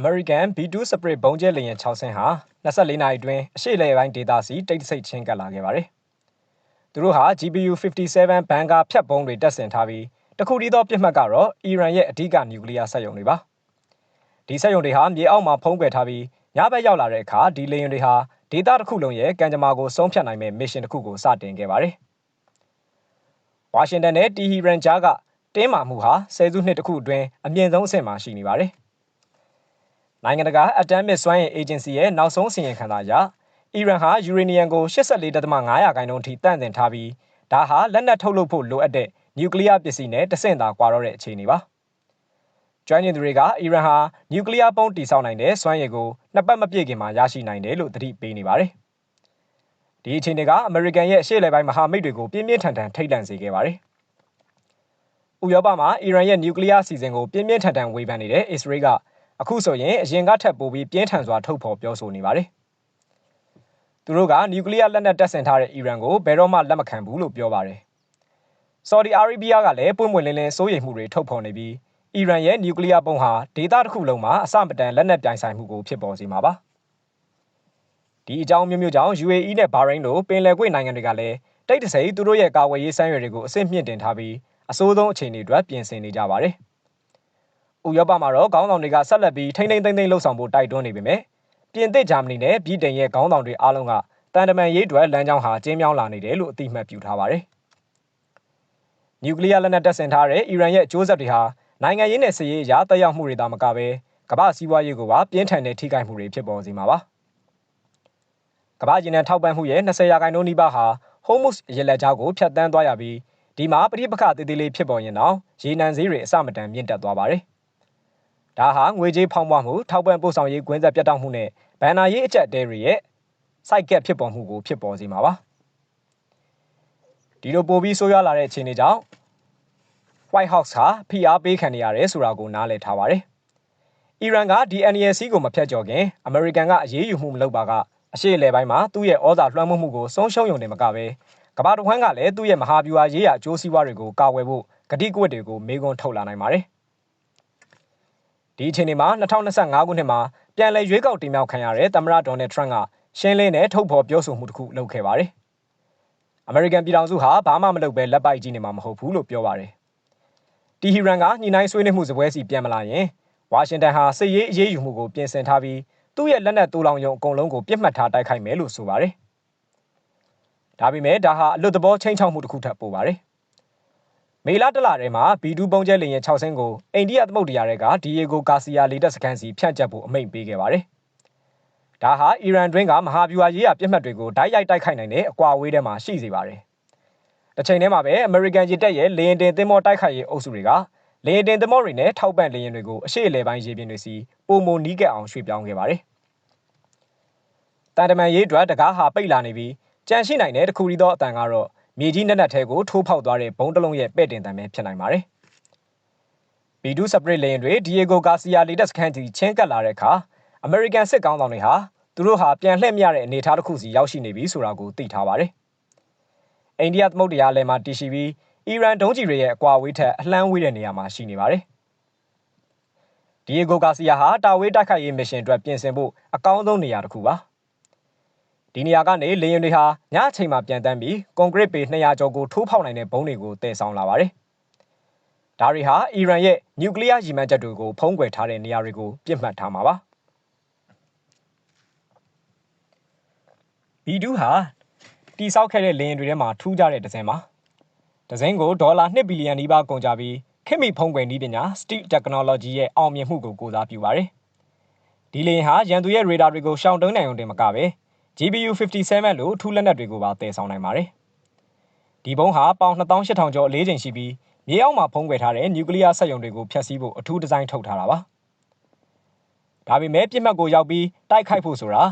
အမေရိကန် B2 စပရစ်ဘုံကျဲလေယာဉ်6ဆင်းဟာ24နာရီအတွင်းအရှေ့လေပိုင်းဒေသစီတိတ်တဆိတ်ချင်းကပ်လာခဲ့ပါတယ်။သူတို့ဟာ GPU 57ဘန်ကာဖြတ်ဘုံတွေတက်ဆင်ထားပြီးတခုတည်းသောပြစ်မှတ်ကတော့အီရန်ရဲ့အဓိကနျူကလ িয়ার စက်ရုံတွေပါ။ဒီစက်ရုံတွေဟာမြေအောက်မှာဖုံးကွယ်ထားပြီးညဘက်ရောက်လာတဲ့အခါဒီလေယာဉ်တွေဟာဒေသတစ်ခုလုံးရဲ့ကံကြမ္မာကိုဆုံးဖြတ်နိုင်မဲ့မစ်ရှင်တစ်ခုကိုစတင်ခဲ့ပါတယ်။ဝါရှင်တန်နဲ့တီဟီရန်ဂျာကတင်းမာမှုဟာဆယ်စုနှစ်တခုအတွင်းအမြင့်ဆုံးအဆင့်မှာရှိနေပါတယ်။ နိုင်ငံတကာအတမ်မစ်စွမ်းအင်အေဂျင်စီရဲ့နောက်ဆုံးအစီရင်ခံစာအရအီရန်ဟာယူရေနီယံကို84.5ရာခိုင်နှုန်းထိတန့်တင်ထားပြီးဒါဟာလက်နက်ထုတ်လုပ်ဖို့လိုအပ်တဲ့နျူကလ িয়ার ပစ္စည်းနဲ့တဆင့်သာကွာတော့တဲ့အခြေအနေပါ။ကျွမ်းကျင်သူတွေကအီရန်ဟာနျူကလ িয়ার ပုံးတည်ဆောက်နိုင်တဲ့စွမ်းရည်ကိုနှစ်ပတ်မပြည့်ခင်မှာရရှိနိုင်တယ်လို့သတိပေးနေပါတယ်။ဒီအခြေအနေကအမေရိကန်ရဲ့ရှေ့လယ်ပိုင်းမဟာမိတ်တွေကိုပြင်းပြင်းထန်ထန်ထိတ်လန့်စေခဲ့ပါတယ်။ဥရောပမှာအီရန်ရဲ့နျူကလ িয়ার စီစဉ်ကိုပြင်းပြင်းထန်ထန်ဝေဖန်နေတဲ့အစ္စရေးက အခုဆိုရင်အရင်ကထပ်ပိုပြီးပြင်းထန်စွာထုတ်ဖော်ပြောဆိုနေပါတယ်။သူတို့ကနျူကလ িয়ার လက်နက်တပ်ဆင်ထားတဲ့အီရန်ကိုဘယ်တော့မှလက်မခံဘူးလို့ပြောပါတယ်။ဆော်ဒီအာရေဗျကလည်းပွင့်ပွင့်လင်းလင်းစိုးရိမ်မှုတွေထုတ်ဖော်နေပြီးအီရန်ရဲ့နျူကလ িয়ার ပုံဟာဒေသတစ်ခုလုံးမှာအစမတန်လက်နက်ပြိုင်ဆိုင်မှုကိုဖြစ်ပေါ်စေမှာပါ။ဒီအကြောင်းမျိုးမျိုးကြောင့် UAE နဲ့ဘာရိန်းတို့ပင်လယ်ကွေ့နိုင်ငံတွေကလည်းတိတ်တဆိတ်သူတို့ရဲ့ကာဝယ်ရေးစမ်းရွယ်တွေကိုအဆင့်မြင့်တင်ထားပြီးအစိုးဆုံးအခြေအနေအတွက်ပြင်ဆင်နေကြပါတယ်။ ဥရောပမှာတော့ခေါင်းဆောင်တွေကဆက်လက်ပြီးထိမ့်ထိမ့်သိမ့်သိမ့်လှုပ်ဆောင်ဖို့တိုက်တွန်းနေပေမဲ့ပြင်သစ်ဂျာမနီနဲ့ဗြိတိန်ရဲ့ခေါင်းဆောင်တွေအားလုံးကတန်တမန်ရေးအတွက်လမ်းကြောင်းဟာကျင်းမြောင်းလာနေတယ်လို့အတိအမှတ်ပြုထားပါတယ်။နျူကလ িয়ার လက်နက်တပ်ဆင်ထားတဲ့အီရန်ရဲ့အကျိုးဆက်တွေဟာနိုင်ငံရေးနဲ့စစ်ရေးအရာတက်ရောက်မှုတွေသာမကဘဲကမ္ဘာစီးပွားရေးကိုပါပြင်းထန်တဲ့ထိခိုက်မှုတွေဖြစ်ပေါ်စေမှာပါ။ကမ္ဘာကျင်းနဲ့ထောက်ပံ့မှုရဲ့20ရာခိုင်နှုန်းနီးပါးဟာဟိုမုစ်ရေလက်ကြားကိုဖျက်ဆီးသွားရပြီးဒီမှာပဋိပက္ခတည်တည်လေးဖြစ်ပေါ်ရင်တော့ရေနံဈေးတွေအဆမတန်မြင့်တက်သွားပါတယ်။ ဒါဟာငွေကြေးဖောင်းပွားမှုထောက်ပံ့ပို့ဆောင်ရေးကွင်းဆက်ပြတ်တောက်မှုနဲ့ဘန်နာရေးအကျက်တဲတွေရဲ့စိုက်ကက်ဖြစ်ပေါ်မှုကိုဖြစ်ပေါ်စေမှာပါဒီလိုပိုပြီးဆိုးရွားလာတဲ့အခြေအနေကြောင့် White House ဟာဖိအားပေးခံနေရတယ်ဆိုတာကိုနားလည်ထားပါတယ်။အီရန်ကဒီ NLC ကိုမဖျက်ကျော်ခင်အမေရိကန်ကအရေးယူမှုမလုပ်ပါကအရှေ့အလယ်ပိုင်းမှာသူ့ရဲ့ဩဇာလွှမ်းမိုးမှုကိုဆုံးရှုံးရုံနဲ့မကဘဲကမ္ဘာတစ်ဝန်းကလည်းသူ့ရဲ့မဟာဗျူဟာရေးရာအကျိုးစီးပွားတွေကိုကာကွယ်ဖို့ကတိကဝတ်တွေကိုမေးခွန်းထုတ်လာနိုင်ပါတယ်။ ဒီအချိန်မှာ2025ခုနှစ်မှာပြန်လည်ရွေးကောက်တင်မြှောက်ခံရတဲ့သမ္မတဒေါ်နယ်ထရန့်ကရှင်းလင်းတဲ့ထုတ်ဖော်ပြောဆိုမှုတစ်ခုလုပ်ခဲ့ပါတယ်။အမေရိကန်ပြည်ထောင်စုဟာဘာမှမလုပ်ဘဲလက်ပိုက်ကြည့်နေမှာမဟုတ်ဘူးလို့ပြောပါတယ်။တီဟီရန်ကညှိနှိုင်းဆွေးနွေးမှုစပွဲစီပြန်မလာရင်ဝါရှင်တန်ဟာစစ်ရေးအရေးယူမှုကိုပြင်ဆင်ထားပြီးသူ့ရဲ့လက်နက်တူလောင်ရုံအကုန်လုံးကိုပြစ်မှတ်ထားတိုက်ခိုက်မယ်လို့ဆိုပါတယ်။ဒါပေမဲ့ဒါဟာအလွတ်တဘောချင်းချောက်မှုတစ်ခုထပ်ပို့ပါတယ် မေလတလထဲမှာ B2 ပုံကျဲလေယာဉ်6ဆင်းကိုအိန္ဒိယသမုဒ္ဒရာတွေကဒီယေဂိုကာစီယာလေတပ်စခန်းစီဖြန့်ကျက်ဖို့အမိန့်ပေးခဲ့ပါတယ်။ဒါဟာအီရန်တွင်းကမဟာဗျူဟာရေးရာပြစ်မှတ်တွေကိုတိုက်ရိုက်တိုက်ခိုက်နိုင်တဲ့အကွာအဝေးထဲမှာရှိစေပါတယ်။တစ်ချိန်တည်းမှာပဲအမေရိကန်ရစ်တပ်ရဲ့လေယာဉ်တင်သင်္ဘောတိုက်ခိုက်ရေးအုပ်စုတွေကလေယာဉ်တင်သင်္ဘောတွေနဲ့ထောက်ပံ့လေယာဉ်တွေကိုအရှိအလဲပိုင်းရေပြင်တွေစီပုံမနီးကပ်အောင်ရွှေ့ပြောင်းခဲ့ပါတယ်။တန်တမန်ရေးအတွက်တကားဟာပိတ်လာနေပြီးကြန့်ရှိနိုင်တဲ့တခုရီသောအတန်ကတော့ မြေကြီးနက်နက်ထဲကိုထိုးဖောက်သွားတဲ့ဘုံတလုံးရဲ့ပဲ့တင်တံပဲဖြစ်နိုင်ပါတယ်။ B2 စပရစ်လေယာဉ်တွေဒီယေဂိုဂါစီယာလေတက်စခန်းတီချင်းကပ်လာတဲ့အခါအမေရိကန်စစ်ကောင်းဆောင်တွေဟာသူတို့ဟာပြန်လှည့်မရတဲ့အနေအထားတစ်ခုစီရောက်ရှိနေပြီဆိုတာကိုသိထားပါတယ်။အိန္ဒိယသမုဒ္ဒရာလယ်မှာတည်ရှိပြီးအီရန်ဒုံးကျည်တွေရဲ့အကွာအဝေးထက်အလှမ်းဝေးတဲ့နေရာမှာရှိနေပါတယ်။ဒီယေဂိုဂါစီယာဟာတာဝေးတိုက်ခိုက်ရေးမစ်ရှင်အတွက်ပြင်ဆင်ဖို့အကောင်းဆုံးနေရာတစ်ခုပါ။ ဒီနေရာကနေလေယာဉ်တွေဟာညအချိန်မှာပြန်တန်းပြီးကွန်ကရစ်ပေ200ကျော်ကိုထိုးဖောက်နိုင်တဲ့ဘုံတွေကိုတည်ဆောင်လာပါတယ်။ဒါတွေဟာအီရန်ရဲ့နျူကလ িয়ার ရည်မှန်းချက်တွေကိုဖုံးကွယ်ထားတဲ့နေရာတွေကိုပြစ်မှတ်ထားမှာပါ။ B2 ဟာတိစောက်ခဲ့တဲ့လေယာဉ်တွေထဲမှာထူးခြားတဲ့ဒဇင်ပါ။ဒဇင်ကိုဒေါ်လာ2ဘီလီယံနီးပါးကုန်ကြပြီးခေတ်မီဖုံးကွယ်နည်းပညာ Steep Technology ရဲ့အောင်မြင်မှုကိုကိုစားပြုပါတယ်။ဒီလေယာဉ်ဟာရန်သူရဲ့ရေဒါတွေကိုရှောင်တုံးနိုင်ုံတင်မကပဲ GPU 57လို့ထူးလက်နက်တွေကိုပါတည်ဆောင်နိုင်ပါတယ်။ဒီဘုံဟာပေါင်2800ကျော်အလေးချိန်ရှိပြီးမြေအောက်မှာဖုံးကွယ်ထားတဲ့နျူကလ িয়ার စက်ရုံတွေကိုဖျက်ဆီးဖို့အထူးဒီဇိုင်းထုတ်ထားတာပါ။ဒါပေမဲ့ပြစ်မှတ်ကိုရောက်ပြီးတိုက်ခိုက်ဖို့ဆိုတာ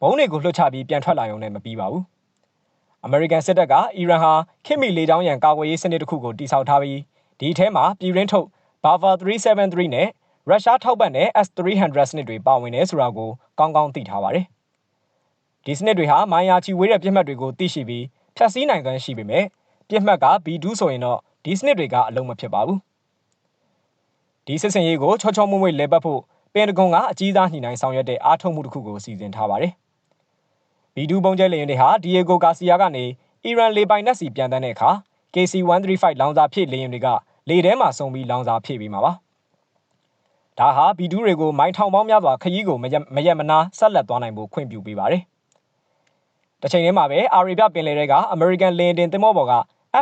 ဘုံတွေကိုလွှတ်ချပြီးပြန်ထွက်လာရုံနဲ့မပြီးပါဘူး။အမေရိကန်စစ်တပ်ကအီရန်ဟာခေတ်မီလေကြောင်းရန်ကာကွယ်ရေးစနစ်တစ်ခုကိုတိစောက်ထားပြီးဒီထဲမှာပြည်ရင်းထုတ် Bava 373နဲ့ရုရှားထောက်ပံ့တဲ့ S300 စနစ်တွေပါဝင်နေဆိုတာကိုကောင်းကောင်းသိထားပါတယ် ဒီစနစ်တွေဟာမိုင်းယာချီဝေးတဲ့ပြစ်မှတ်တွေကိုသိရှိပြီးဖြတ်စည်းနိုင်စွမ်းရှိပေမဲ့ပြစ်မှတ်က B2 ဆိုရင်တော့ဒီစနစ်တွေကအလုံးမဖြစ်ပါဘူးဒီစစ်စင်ရေးကိုချောချောမွေ့မွေ့လဲပတ်ဖို့ဘပင်တဂွန်ကအကြီးစားညှိနှိုင်းဆောင်ရွက်တဲ့အားထုတ်မှုတစ်ခုကိုစီစဉ်ထားပါတယ်။ဘီဒူးပုံကျဲလေယာဉ်တွေဟာဒီယေဂိုဂါစီယာကနေအီရန်လေပိုင်နက်စီပြန်တန်းတဲ့အခါ KC-135 လောင်စာဖြည့်လေယာဉ်တွေကလေထဲမှာစုံပြီးလောင်စာဖြည့်ပြီးမှာပါ။ဒါဟာဘီဒူးတွေကိုမိုင်းထောင်ပေါင်းများစွာခရီးကိုမရက်မနာဆက်လက်သွားနိုင်ဖို့ခွင့်ပြုပေးပါတယ်။ တစ်ချိန်တည်းမှာပဲအာရေဗျပင်လယ်ထဲကအမေရိကန်လေယာဉ်တင်သင်္ဘောပေါ်က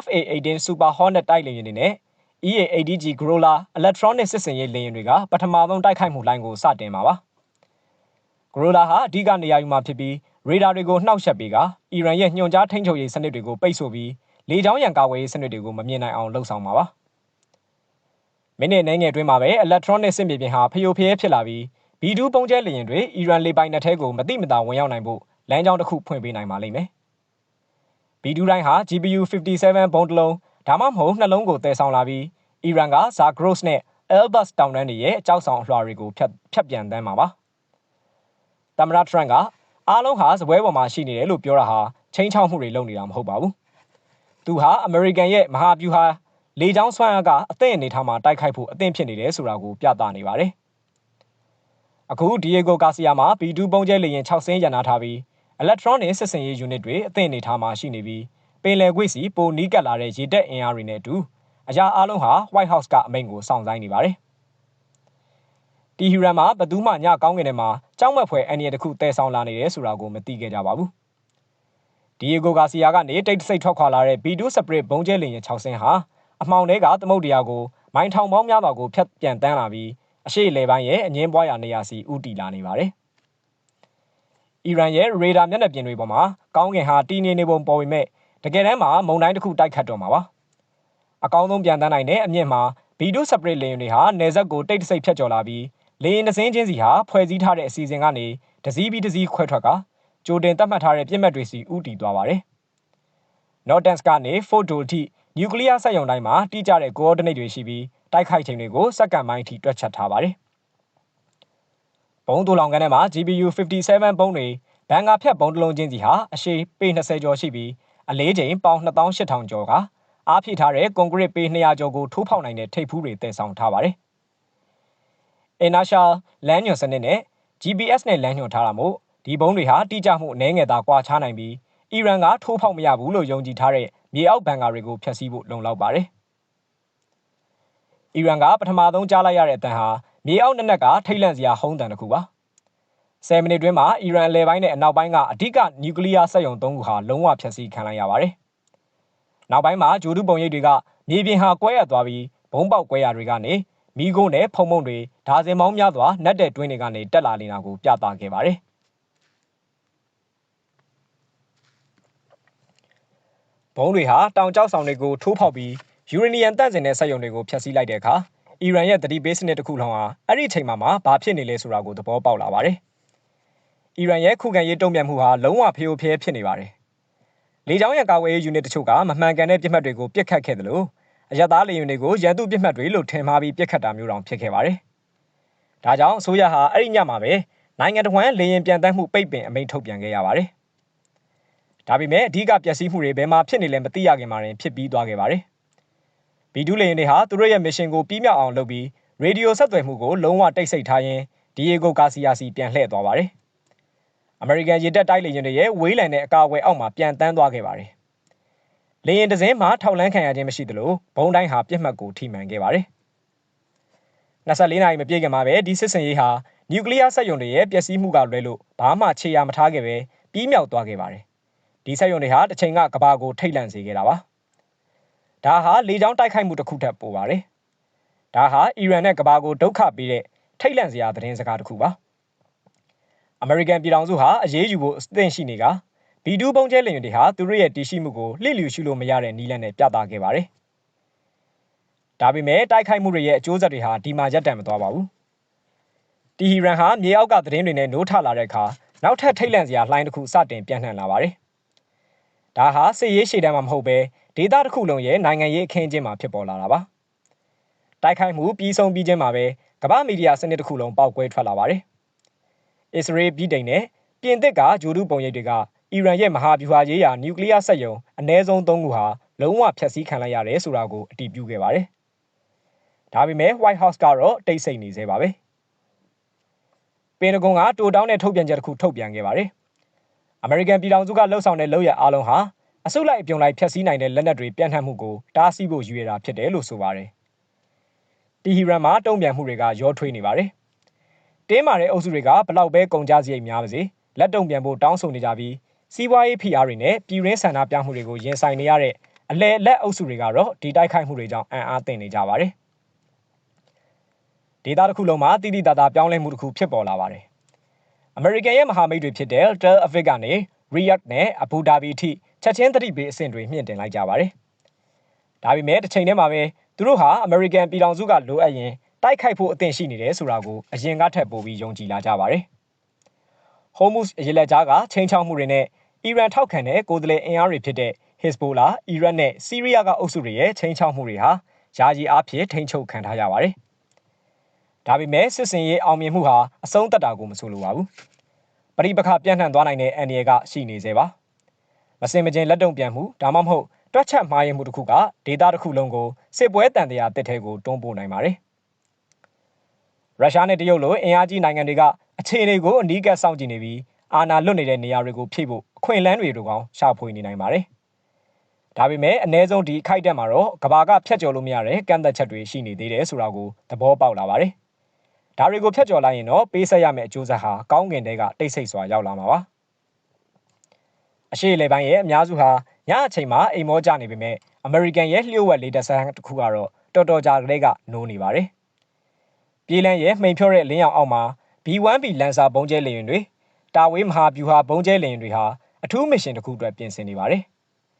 FA-18 Super Hornet တိုက်လေယာဉ်တွေနဲ့ EA-ADG Growler Electronic စစ်စင်ရေးလေယာဉ်တွေကပထမဆုံးတိုက်ခိုက်မှုလိုင်းကိုစတင်မှာပါ။ Growler ဟာအဓိကနေရာယူမှာဖြစ်ပြီးရေဒါတွေကိုနှောက်ယှက်ပေးကအီရန်ရဲ့ညွှန်ကြားထိန်းချုပ်ရေးစနစ်တွေကိုပိတ်ဆို့ပြီးလေကြောင်းရန်ကာကွယ်ရေးစနစ်တွေကိုမမြင်နိုင်အောင်လှုံ့ဆော်မှာပါ။မိနစ်နှဲငယ်အတွင်းမှာပဲ electronic စစ်မြေပြင်ဟာဖျို့ဖျဲဖြစ်လာပြီး B2 ပုံကျဲလေယာဉ်တွေအီရန်လေပိုင်နက်ထဲကိုမတိမတာဝင်ရောက်နိုင်ဖို့ လမ်းကြောင်းတစ်ခုဖွင့်ပေးနိုင်ပါလိမ့်မယ်။ B2 တိုင်းဟာ GPU 57ဘုံတစ်လုံးဒါမှမဟုတ်နှလုံးကိုတည်ဆောင်လာပြီးအီရန်က Zagros နဲ့ Elbus တောင်တန်းတွေရဲ့အကြောက်ဆောင်အလွှာတွေကိုဖျက်ဖျက်ပြန်တမ်းမှာပါ။သမ္မတထရန့်ကအားလုံးဟာစပွဲပေါ်မှာရှိနေတယ်လို့ပြောတာဟာချင်းချောက်မှုတွေလုပ်နေတာမဟုတ်ပါဘူး။သူဟာအမေရိကန်ရဲ့မဟာဗျူဟာလေကြောင်းဆွမ်းအားကအသင့်အနေထားမှာတိုက်ခိုက်ဖို့အသင့်ဖြစ်နေတယ်ဆိုတာကိုပြသနေပါတယ်။အခုဒီယေဂိုကာစီယာမှာ B2 ပုံကျဲလေယာဉ်6စင်းရန်နာထားပြီး electronic စစ်စင်ရေး unit တွေအသင့်အနေထားမှာရှိနေပြီးပင်လယ်ကွေ့စီပိုနီးကပ်လာတဲ့ရေတက်အင်အားတွေနဲ့အတူအရာအလုံးဟာ White House ကအမိန့်ကိုစောင့်ဆိုင်းနေပါတယ်။တီဟီရန်မှာဘသူမှညကောင်းကင်ထဲမှာကြောက်မက်ဖွယ်အန်ရီတစ်ခုတည်ဆောင်လာနေတယ်ဆိုတာကိုမသိခဲ့ကြပါဘူး။ဒီယေဂိုဂါစီယာကနေတိတ်ဆိတ်ထွက်ခွာလာတဲ့ B2 Spirit ဘုံကျဲလင်ရင်6ဆင်းဟာအမှောင်ထဲကသမုတ်တရားကိုမိုင်းထောင်ပေါင်းများစွာကိုဖျက်ပြန်တန်းလာပြီးအရှိလေပိုင်းရဲ့အငင်းပွားရာနေရာစီဥတီလာနေပါတယ်။ အီရန်ရဲ့ရေဒါမျက်နှာပြင်တွေပေါ်မှာကောင်းကင်ဟာတီးနေနေပုံပေါ်ပေမဲ့တကယ်တမ်းမှာမုန်တိုင်းတစ်ခုတိုက်ခတ်တော့မှာပါအကောင်းဆုံးပြန်တန်းနိုင်တဲ့အမြင့်မှာဘီဒုစပရစ်လေယာဉ်တွေဟာနေဆက်ကိုတိတ်တဆိတ်ဖြတ်ကျော်လာပြီးလေယာဉ်တစ်စင်းချင်းစီဟာဖွဲ့စည်းထားတဲ့အစီအစဉ်ကနေတစည်းပြီးတစည်းခွဲထွက်ကကြိုတင်သတ်မှတ်ထားတဲ့ပြစ်မှတ်တွေစီဥတီသွားပါတယ်။ Nortens ကနေ Fort Dole ထိနျူကလ িয়ার စက်ရုံတိုင်းမှာတိကျတဲ့ coordinate တွေရှိပြီးတိုက်ခိုက်ချိန်တွေကိုစက္ကန့်ပိုင်းအထိတွက်ချက်ထားပါတယ်။ ဘုံတူလောင်ကန်ထဲမှာ GPU 57ဘုံတွေဘန်ကာဖြတ်ဘုံတစ်လုံးချင်းစီဟာအရှိပေ20ကျော်ရှိပြီးအလေးချိန်ပေါင်2800ကျော်ကအားဖြည့်ထားတဲ့ကွန်ကရစ်ပေ200ကျော်ကိုထိုးဖောက်နိုင်တဲ့ထိပ်ဖူးတွေတည်ဆောင်ထားပါတယ်။ Inertial လမ်းညွှန်စနစ်နဲ့ GPS နဲ့လမ်းညွှန်ထားတာမို့ဒီဘုံတွေဟာတိကျမှုအနည်းငယ်သာကွာခြားနိုင်ပြီးအီရန်ကထိုးဖောက်မရဘူးလို့ယုံကြည်ထားတဲ့မြေအောက်ဘန်ကာတွေကိုဖျက်ဆီးဖို့လုံလောက်ပါတယ်။အီရန်ကပထမဆုံးကြားလိုက်ရတဲ့အတန်ဟာ မြေအောက်နက်နက်ကထိတ်လန့်စရာဟုံးတန်တစ်ခုပါ။10မိနစ်တွင်းမှာအီရန်လေပိုင်းနဲ့အနောက်ပိုင်းကအဓိကနျူကလ িয়ার စက်ရုံ၃ခုဟာလုံးဝဖျက်ဆီးခံလိုက်ရပါတယ်။နောက်ပိုင်းမှာဂျိုဒုပုံရိပ်တွေကမြေပြင်ဟာကွဲရသွားပြီးဘုံပေါက်ကွဲရတွေကနေမိခိုးနဲ့ဖုံမုံတွေဒါဇင်ပေါင်းများစွာနက်တဲ့တွင်းတွေကနေတက်လာနေတာကိုပြသခဲ့ပါတယ်ဘုံတွေဟာတောင်ကျောက်ဆောင်တွေကိုထိုးဖောက်ပြီးယူရေနီယံတန့်စင်တဲ့စက်ရုံတွေကိုဖျက်ဆီးလိုက်တဲ့အခါ အီရန်ရဲ့တတိပေးစနစ်တစ်ခုလုံးဟာအဲ့ဒီအချိန်မှာမှဘာဖြစ်နေလဲဆိုတာကိုသဘောပေါက်လာပါတယ်။အီရန်ရဲ့ခုခံရေးတုံ့ပြန်မှုဟာလုံးဝဖျို့ဖျဲဖြစ်နေပါတယ်။လေကြောင်းရန်ကာကွယ်ရေးယူနစ်တချို့ကမမှန်ကန်တဲ့ပြစ်မှတ်တွေကိုပြစ်ခတ်ခဲ့တယ်လို့အရသားလေယာဉ်တွေကိုရန်သူပြစ်မှတ်တွေလို့ထင်မှားပြီးပြစ်ခတ်တာမျိုးတောင်ဖြစ်ခဲ့ပါတယ်။ဒါကြောင့်အစိုးရဟာအဲ့ဒီညမှာပဲနိုင်ငံတော်ဝန်လေယာဉ်ပြန်တမ်းမှုပိတ်ပင်အမိန့်ထုတ်ပြန်ခဲ့ရပါတယ်။ဒါပေမဲ့အဓိကပျက်စီးမှုတွေဘယ်မှာဖြစ်နေလဲမသိရခင်မှာရင်ဖြစ်ပြီးသွားခဲ့ပါတယ်။ ဘီဒူးလေယာဉ်တွေဟာသူတို့ရဲ့မစ်ရှင်ကိုပြီးမြောက်အောင်လုပ်ပြီးရေဒီယိုဆက်သွယ်မှုကိုလုံးဝတိတ်ဆိတ်ထားရင်းဒီယေဂိုကာစီယာစီပြန်လှည့်သွားပါတယ်။အမေရိကန်ရေတပ်တိုက်လေယာဉ်တွေရဲ့ဝေးလံတဲ့အကာအကွယ်အောက်မှာပြန်တန်းသွားခဲ့ပါတယ်။လေယာဉ်တစ်စင်းမှာထောက်လန်းခံရခြင်းမရှိသလိုဘုံတိုင်းဟာပြစ်မှတ်ကိုထိမှန်ခဲ့ပါတယ်။24နာရီမပြည့်ခင်မှာပဲဒီစစ်စင်ရေးဟာနျူကလ িয়ার စက်ရုံတွေရဲ့ပျက်စီးမှုကလွဲလို့ဘာမှခြေရာမထားခဲ့ပဲပြီးမြောက်သွားခဲ့ပါတယ်။ဒီစက်ရုံတွေဟာတစ်ချိန်ကကဘာကိုထိတ်လန့်စေခဲ့တာပါ။ ဒါဟာလေကြောင်းတိုက်ခိုက်မှုတစ်ခုထပ်ပိုပါတယ်။ဒါဟာအီရန်နဲ့ကဘာကိုဒုက္ခပေးတဲ့ထိတ်လန့်စရာသတင်းစကားတစ်ခုပါ။အမေရိကန်ပြည်ထောင်စုဟာအရေးယူဖို့အသင့်ရှိနေကဘီဒူးပုံကျဲလင်တွေဟာသူတို့ရဲ့တည်ရှိမှုကိုလှစ်လျူရှုလို့မရတဲ့နည်းလမ်းနဲ့ပြသခဲ့ပါတယ်။ဒါပေမဲ့တိုက်ခိုက်မှုတွေရဲ့အကျိုးဆက်တွေဟာဒီမှာရပ်တန့်မသွားပါဘူး။တီဟီရန်ဟာမြေအောက်ကသတင်းတွေနဲ့နိုးထလာတဲ့အခါနောက်ထပ်ထိတ်လန့်စရာလှိုင်းတစ်ခုစတင်ပြန့်နှံ့လာပါတယ်။ဒါဟာစစ်ရေးရှေ့တန်းမှာမဟုတ်ဘဲ ဒေသတစ်ခုလုံးရဲ့နိုင်ငံရေးအခင်းအကျင်းမှာဖြစ်ပေါ်လာတာပါ။တိုက်ခိုက်မှုပြီးဆုံးပြီးချင်းမှာပဲကမ္ဘာမီဒီယာစနစ်တစ်ခုလုံးပေါက်ကွဲထွက်လာပါတယ်။အစ္စရေးပြည်တိုင်နဲ့ပြင်သစ်ကဂျိုဒုပုံရိပ်တွေကအီရန်ရဲ့မဟာဗျူဟာရေးရာနျူကလ িয়ার စက်ရုံအ ਨੇ ဆုံး၃ခုဟာလုံးဝဖျက်ဆီးခံလိုက်ရတယ်ဆိုတာကိုအတည်ပြုခဲ့ပါတယ်။ဒါပေမဲ့ White House ကတော့တိတ်ဆိတ်နေသေးပါပဲ။ ပင်တဂွန်ကတိုတောင်းတဲ့ထုတ်ပြန်ချက်တစ်ခုထုတ်ပြန်ခဲ့ပါတယ်။အမေရိကန်ပြည်ထောင်စုကလှုပ်ဆောင်တဲ့လုပ်ရအားလုံးဟာ အစုလိုက်အပြုံလိုက်ဖျက်ဆီးနိုင်တဲ့လက်နက်တွေပြန့်နှံ့မှုကိုတားဆီးဖို့ရည်ရွယ်တာဖြစ်တယ်လို့ဆိုပါတယ်။တီဟီရန်မှာတုံ့ပြန်မှုတွေကရောထွေးနေပါတယ်။တင်းမာတဲ့အုပ်စုတွေကဘလောက်ပဲကုန်ကြစရိတ်များပါစေလက်တုံ့ပြန်ဖို့တောင်းဆိုနေကြပြီးစီးပွားရေးဖိအားတွေနဲ့ပြည်ရင်းဆန္ဒပြမှုတွေကိုရင်ဆိုင်နေရတဲ့အလဲလက်အုပ်စုတွေကတော့ဒီတိုက်ခိုက်မှုတွေကြောင့်အံ့အားသင့်နေကြပါတယ်။ဒေသတစ်ခုလုံးမှာတိတိတသားပြောင်းလဲမှုတစ်ခုဖြစ်ပေါ်လာပါတယ်။ American ရဲ့မဟာမိတ်တွေဖြစ်တဲ့ Tel Aviv ကနေ Riyadh နဲ့ Abu Dhabi အထိ ချက်ချင်းသတိပေးအဆင့်တွေမြင့်တင်လိုက်ကြပါတယ်။ဒါပေမဲ့တစ်ချိန်တည်းမှာပဲသူတို့ဟာ American ပြည်ထောင်စုကလိုအပ်ရင်တိုက်ခိုက်ဖို့အသင့်ရှိနေတယ်ဆိုတာကိုအရင်ကထပ်ပိုပြီးယုံကြည်လာကြပါတယ်။ Hormuz ရေလက်ကြားကချိန်ချောက်မှုတွေနဲ့အီရန်ထောက်ခံတဲ့ကိုယ်စားလှယ်အင်အားတွေဖြစ်တဲ့ Hezbollah, အီရတ်နဲ့ဆီးရီးယားကအုပ်စုတွေရဲ့ချိန်ချောက်မှုတွေဟာယာယီအားဖြင့်ထိန်းချုပ်ခံထားရပါတယ်။ဒါပေမဲ့စစ်စင်ရေးအောင်မြင်မှုဟာအဆုံးသတ်တာကိုမဆိုလိုပါဘူး။ပရိပခပြန့်နှံ့သွားနိုင်တဲ့အန္တရာယ်ကရှိနေသေးပါ။ မစင်မချင်းလက်တုံပြန်မှုဒါမှမဟုတ်တွက်ချက်မှားယွင်းမှုတစ်ခုကဒေတာတစ်ခုလုံးကိုစစ်ပွဲတန်တရားတစ်ထဲကိုတွန်းပို့နိုင်ပါတယ်။ရုရှားနဲ့တရုတ်လိုအင်အားကြီးနိုင်ငံတွေကအခြေအနေကိုအနီးကပ်စောင့်ကြည့်နေပြီးအာဏာလွတ်နေတဲ့နေရာတွေကိုဖြည့်ဖို့အခွင့်အလမ်းတွေတို့ကောင်ရှာဖွေနေနိုင်ပါတယ်။ဒါပေမဲ့အ ਨੇ ဆုံးဒီခိုက်တက်မှာတော့ကဘာကဖျက်ကျော်လို့မရတဲ့ကန့်သက်ချက်တွေရှိနေသေးတယ်ဆိုတာကိုသဘောပေါက်လာပါတယ်။ဒါတွေကိုဖျက်ကျော်လိုက်ရင်တော့ပေးဆက်ရမယ့်အကျိုးဆက်ဟာကောင်းကင်တဲကတိတ်ဆိတ်စွာရောက်လာမှာပါ။ အရှိလေပိုင်းရဲ့အများစုဟာညအချိန်မှာအိမ်မောကြနေပေမဲ့အမေရိကန်ရဲ့လျှို့ဝှက်လေတပ်ဆန်းတစ်ခုကတော့တော်တော်ကြာကလေးကနိုးနေပါတယ်။ပြေးလန်းရဲ့မှိန်ဖြောတဲ့လင်းရောင်အောက်မှာ B1B လန်ဆာဘုံကျဲလေရင်တွေတာဝေးမဟာဗျူဟာဘုံကျဲလေရင်တွေဟာအထူးမစ်ရှင်တစ်ခုအတွက်ပြင်ဆင်နေပါတယ်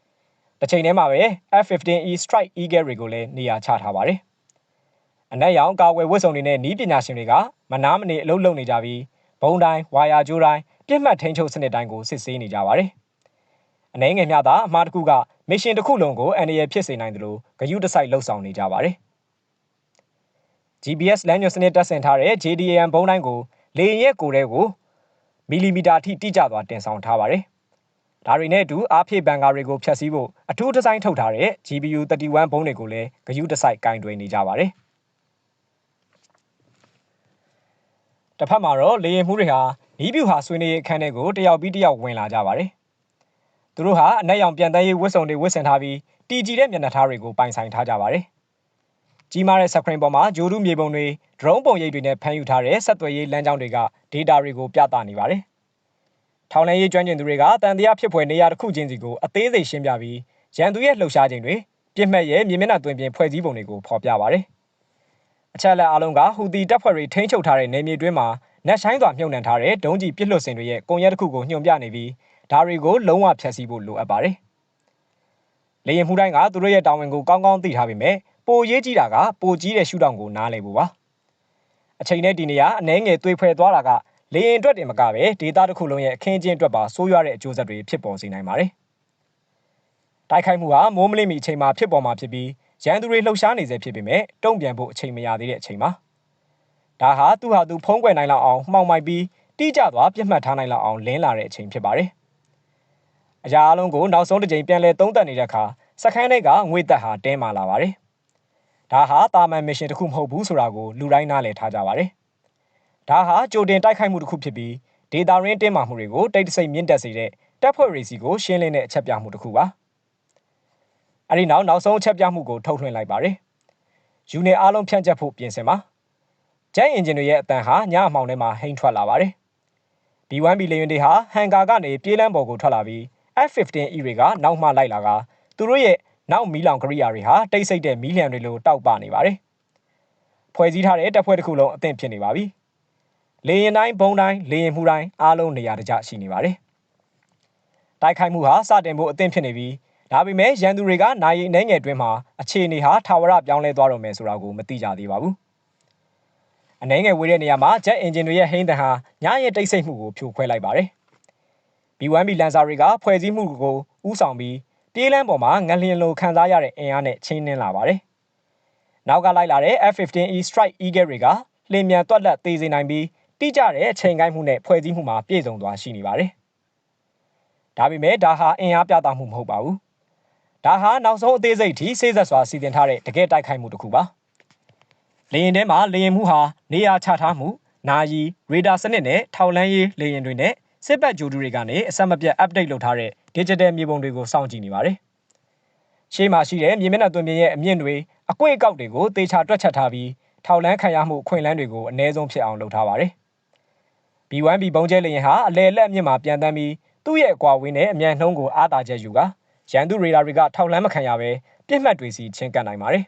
။တစ်ချိန်တည်းမှာပဲ F-15E Strike Eagle တွေကိုလည်းနေရာချထားပါတယ်။အနက်ရောင်ကာဝယ်ဝတ်စုံတွေနဲ့နီးပညာရှင်တွေကမနာမနေအလုပ်လုပ်နေကြပြီးဘုံတိုင်းဝါယာကြိုးတိုင်းပြစ်မှတ်ထိန်ချုပ်စနစ်တိုင်းကိုစစ်ဆေးနေကြပါတယ်။ အနေငယ်မြတာအမှားတစ်ခုကမစ်ရှင်တစ်ခုလုံးကိုအန်ရယ်ဖြစ်စေနိုင်တယ်လို့ဂယုတစိုက်လှုပ်ဆောင်နေကြပါတယ်။ GPS လမ်းညွှန်စနစ်တပ်ဆင်ထားတဲ့ JDAM ဘုံတိုင်းကိုလေရင်ရဲ့ကိုယ်ထဲကိုမီလီမီတာအထိတိကျစွာတင်ဆောင်ထားပါတယ်။ဒါတွေနဲ့အတူအားဖြည့်ဘန်ကာတွေကိုဖျက်ဆီးဖို့အထူးဒီဇိုင်းထုတ်ထားတဲ့ GPU 31ဘုံတွေကိုလည်းဂယုတစိုက်ကင်တွယ်နေကြပါတယ်။တစ်ဖက်မှာတော့လေရင်မှုတွေဟာနီးပြူဟာဆွေးနွေးရေးအခန်းထဲကိုတယောက်ပြီးတယောက်ဝင်လာကြပါတယ်။ သူတို့ဟာအနက်ရောင်ပြန်တန်းရေးဝတ်စုံတွေဝတ်ဆင်ထားပြီးတီကြည်တဲ့မျက်နှာထားတွေကိုပိုင်ဆိုင်ထားကြပါတယ်။ကြီးမားတဲ့စခရင်ပေါ်မှာဂျိုဒူးမြေပုံတွေဒရုန်းပုံရိပ်တွေနဲ့ဖမ်းယူထားတဲ့ဆက်သွယ်ရေးလမ်းကြောင်းတွေကဒေတာတွေကိုပြသနေပါတယ်။ထောင်လဲရေးကျွမ်းကျင်သူတွေကတန်တရားဖြစ်ဖွယ်နေရာတစ်ခုချင်းစီကိုအသေးစိတ်ရှင်းပြပြီးရန်သူရဲ့လှုပ်ရှားခြင်းတွေပြစ်မှတ်ရဲ့မြေမျက်နှာတွင်ပြင်ဖွဲ့စည်းပုံတွေကိုဖော်ပြပါတယ်။အချက်လက်အလုံးကဟူတီတပ်ဖွဲ့တွေထိန်းချုပ်ထားတဲ့နေမြေတွင်းမှာနက်ဆိုင်စွာမြုံနှံထားတဲ့ဒုံးကျည်ပစ်လွတ်စင်တွေရဲ့ကွန်ရက်တစ်ခုကိုညွှန်ပြနေပြီး ဒါတွေကိုလုံးဝဖျက်ဆီးဖို့လိုအပ်ပါတယ်။လေရင်မှုတိုင်းကသူတို့ရဲ့တာဝန်ကိုကောင်းကောင်းသိထားပေမဲ့ပိုရေးကြီးတာကပိုကြီးတဲ့ရှုထောင့်ကိုနားလည်ဖို့ပါ။အချိန်နဲ့ဒီနေရာအနှဲငယ်သွေးဖွဲသွားတာကလေရင်အတွက်တင်မကပဲဒေတာတစ်ခုလုံးရဲ့အခင်းကျင်းအတွက်ပါဆိုးရွားတဲ့အကျိုးဆက်တွေဖြစ်ပေါ်စေနိုင်ပါတယ်။တိုက်ခိုက်မှုဟာမိုးမလင်းမီအချိန်မှာဖြစ်ပေါ်မှာဖြစ်ပြီးရန်သူတွေလှုပ်ရှားနေစေဖြစ်ပေမဲ့တုံ့ပြန်ဖို့အချိန်မရသေးတဲ့အချိန်ပါ။ဒါဟာသူ့ဟာသူဖုံးကွယ်နိုင်လောက်အောင်မှောင်မိုက်ပြီးတိကျသွားပြတ်မှတ်ထားနိုင်လောက်အောင်လင်းလာတဲ့အချိန်ဖြစ်ပါတယ်။ အရာအလုံးကိုနောက်ဆုံးတစ်ကြိမ်ပြန်လည်သုံးသပ်နေတဲ့အခါစခန်းတွေကငွေသက်ဟာတင်းမာလာပါတယ်။ဒါဟာတာမန်မစ်ရှင်တစ်ခုမဟုတ်ဘူးဆိုတာကိုလူတိုင်းနားလည်ထားကြပါတယ်။ဒါဟာကြိုတင်တိုက်ခိုက်မှုတစ်ခုဖြစ်ပြီးဒေတာရင်းတင်းမာမှုတွေကိုတိတ်တဆိတ်မြင့်တက်စေတဲ့တပ်ဖွဲ့ရေးစီကိုရှင်းလင်းတဲ့အချက်ပြမှုတစ်ခုပါ။အဲဒီနောက်နောက်ဆုံးအချက်ပြမှုကိုထုတ်ထွင်းလိုက်ပါတယ်။ယူနီအားလုံးဖြန့်ကျက်ဖို့ပြင်ဆင်ပါ။ဂျက်အင်ဂျင်တွေရဲ့အတန်ဟာညအမှောင်ထဲမှာဟိမ့်ထွက်လာပါတယ်။ B1B လေယာဉ်တွေဟာဟန်ကာကနေပြေးလန်းပေါ်ကိုထွက်လာပြီး F-15E တွေကနောက်မှလိုက်လာကသူတို့ရဲ့နောက်မီးလောင်ကရိယာတွေဟာတိတ်ဆိတ်တဲ့မီးလျံတွေလိုတောက်ပနေပါတယ်။ဖွဲ့စည်းထားတဲ့တပ်ဖွဲ့တစ်ခုလုံးအသင့်ဖြစ်နေပါပြီ။လေရင်တိုင်းဘုံတိုင်းလေရင်မှုတိုင်းအားလုံးနေရာတကျရှိနေပါတယ်။တိုက်ခိုက်မှုဟာစတင်ဖို့အသင့်ဖြစ်နေပြီးဒါပေမဲ့ရန်သူတွေကနိုင်ရင်နှဲငယ်တွင်းမှာအခြေအနေဟာထာဝရပြောင်းလဲသွားတော့မယ်ဆိုတာကိုမသိကြသေးပါဘူး။အနှဲငယ်ဝေးတဲ့နေရာမှာဂျက်အင်ဂျင်တွေရဲ့ဟိန်းတန်ဟာညရဲ့တိတ်ဆိတ်မှုကိုဖြိုခွဲလိုက်ပါတယ်။ B1B လန်ဆာတွေကဖွဲ့စည်းမှုကိုဥဆောင်ပြီးပြေးလန်းပေါ်မှာငလျင်လိုခံစားရတဲ့အင်အားနဲ့ချင်းနှင်းလာပါတယ်။နောက်ကလိုက်လာတဲ့ F-15E Strike Eagle တွေကလျင်မြန်တွက်လက်သေးစေနိုင်ပြီးတိကျတဲ့အချိန်ကိုင်းမှုနဲ့ဖွဲ့စည်းမှုမှာပြည့်စုံသွားရှိနေပါတယ်။ဒါပေမဲ့ဒါဟာအင်အားပြသမှုမဟုတ်ပါဘူး။ဒါဟာနောက်ဆုံးအသေးစိတ်ထိစိတ်ဆက်စွာစီစဉ်ထားတဲ့တကယ်တိုက်ခိုက်မှုတစ်ခုပါ။လေရင်ထဲမှာလေရင်မှုဟာနေရာချထားမှုနာယီရေဒါစနစ်နဲ့ထောက်လန်းရေးလေယာဉ်တွေနဲ့ စစ်ဘက်ဂျိုဒူတွေကနေအဆက်မပြတ် update လုပ်ထားတဲ့ digital မြေပုံတွေကိုစောင့်ကြည့်နေပါတယ်။ရှေ့မှာရှိတဲ့မြေမျက်နှာသွင်းပြင်ရဲ့အမြင့်တွေအကွေ့အကောက်တွေကိုသေချာတွက်ချက်ထားပြီးထောက်လန်းခံရမှုအခွင့်အလမ်းတွေကိုအ ਨੇ ဆုံးဖြစ်အောင်လုပ်ထားပါတယ်။ B1B ဘုံကျဲလေယာဉ်ဟာအလဲလက်အမြင့်မှာပြန်တန်းပြီးသူ့ရဲ့အကွာဝေးနဲ့အမြန်နှုံးကိုအားတာချက်ယူကရန်သူရေဒါတွေကထောက်လန်းမခံရဘဲပြစ်မှတ်တွေစီချင်းကပ်နိုင်ပါတယ်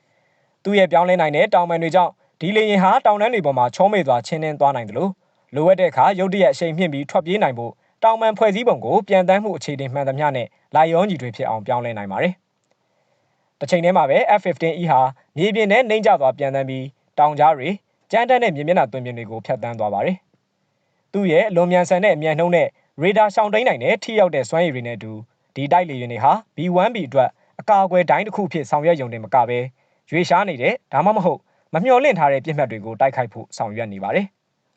။သူ့ရဲ့ပြောင်းလဲနိုင်တဲ့တောင်ပန်တွေကြောင့်ဒီလေယာဉ်ဟာတောင်တန်းတွေပေါ်မှာချောမေ့သွားချင်းနှင်းသွားနိုင်တယ်လို့ လိုအပ်တဲ့အခါရုတ်တရက်အရှိန်မြင့်ပြီးထွက်ပြေးနိုင်ဖို့တောင်ပန်ဖွဲ့စည်းပုံကိုပြန်တန်းမှုအခြေအနေမှန်သမျှနဲ့လာရောညီတွေဖြစ်အောင်ပြောင်းလဲနိုင်ပါတယ်။တစ်ချိန်တည်းမှာပဲ F15E ဟာမြေပြင်နဲ့နှိမ့်ကျသွားပြန်တန်းပြီးတောင်ကြားတွေကြမ်းတမ်းတဲ့မြေမျက်နှာသွင်းပြင်တွေကိုဖျက်ဆီးသွားပါတယ်။သူ့ရဲ့အလွန်မြန်ဆန်တဲ့အမြန်နှုံးနဲ့ရေဒါရှောင်တိန်နိုင်တဲ့ထိရောက်တဲ့စွမ်းရည်တွေနဲ့အတူဒီတိုက်လေယာဉ်တွေဟာ B1B အတွက်အကာအကွယ်တိုင်းတစ်ခုဖြစ်ဆောင်ရွက်ရုံတင်မကဘဲရွေရှားနေတဲ့ဒါမှမဟုတ်မမျှော်လင့်ထားတဲ့ပြစ်မှတ်တွေကိုတိုက်ခိုက်ဖို့ဆောင်ရွက်နေပါတယ်။